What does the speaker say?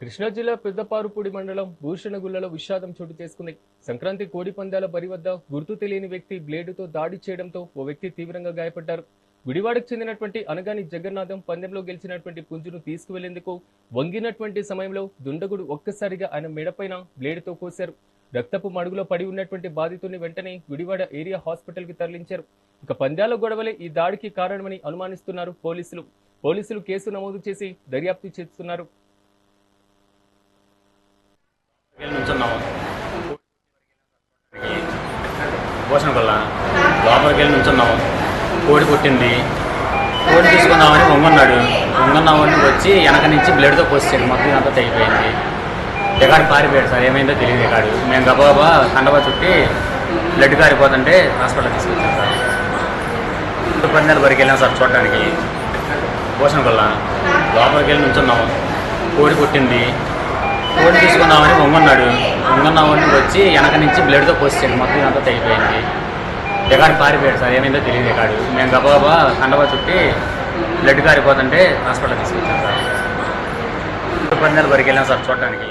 కృష్ణా జిల్లా పెద్దపారుపూడి మండలం భూషణగుళ్ళలో విషాదం చోటు చేసుకుంది. సంక్రాంతి కోడి పందాల బరి వద్ద గుర్తు తెలియని వ్యక్తి బ్లేడుతో దాడి చేయడంతో ఓ వ్యక్తి తీవ్రంగా గాయపడ్డారు. గుడివాడకు చెందినటువంటి అనగాని జగన్నాథం పందెంలో గెలిచినటువంటి పుంజును తీసుకువెళ్ళేందుకు వంగినటువంటి సమయంలో దుండగుడు ఒక్కసారిగా ఆయన మెడపైన బ్లేడుతో కోశారు. రక్తపు మడుగులో పడి ఉన్నటువంటి బాధితుని వెంటనే గుడివాడ ఏరియా హాస్పిటల్కి తరలించారు. ఇక పందాల గొడవలే ఈ దాడికి కారణమని అనుమానిస్తున్నారు పోలీసులు. పోలీసులు కేసు నమోదు చేసి దర్యాప్తు చేస్తున్నారు వెళ్ళి నుంచున్నాము పోషణ వల్ల లోపలికి వెళ్ళి నుంచున్నాము కోడి పుట్టింది. కోడి తీసుకుందామని వంగన్నాడు. వంగన్నామని వచ్చి వెనక నుంచి బ్లడ్తో పోసాడు మొత్తం అంతా తెగిపోయింది. రికార్డు పారిపోయాడు సార్. ఏమైందో తెలియదు ఎకాడు మేము గబగబా కండబా చుట్టి బ్లడ్ కారిపోతుంటే హాస్పిటల్ తీసుకొచ్చాం సార్. పందాలు వరకు వెళ్ళాం సార్ చూడడానికి పోషణ వల్ల లోపలికి వెళ్ళి నుంచున్నాము కోడి పుట్టింది. కోడి తీసుకుందామని వంగన్నాడు వంగన్నామని వచ్చి వెనక నుంచి బ్లడ్తో పోసాడు మొత్తం ఇదంతా తెగిపోయింది ఎకాడు పారిపోయాడు సార్. ఏమైందో తెలియదు ఎకాడు మేము గబగబా కండబా చుట్టి బ్లడ్ కారిపోతుంటే హాస్పిటల్ తీసుకొచ్చాం సార్. పందాలు వరకు వెళ్ళాం సార్ చూడడానికి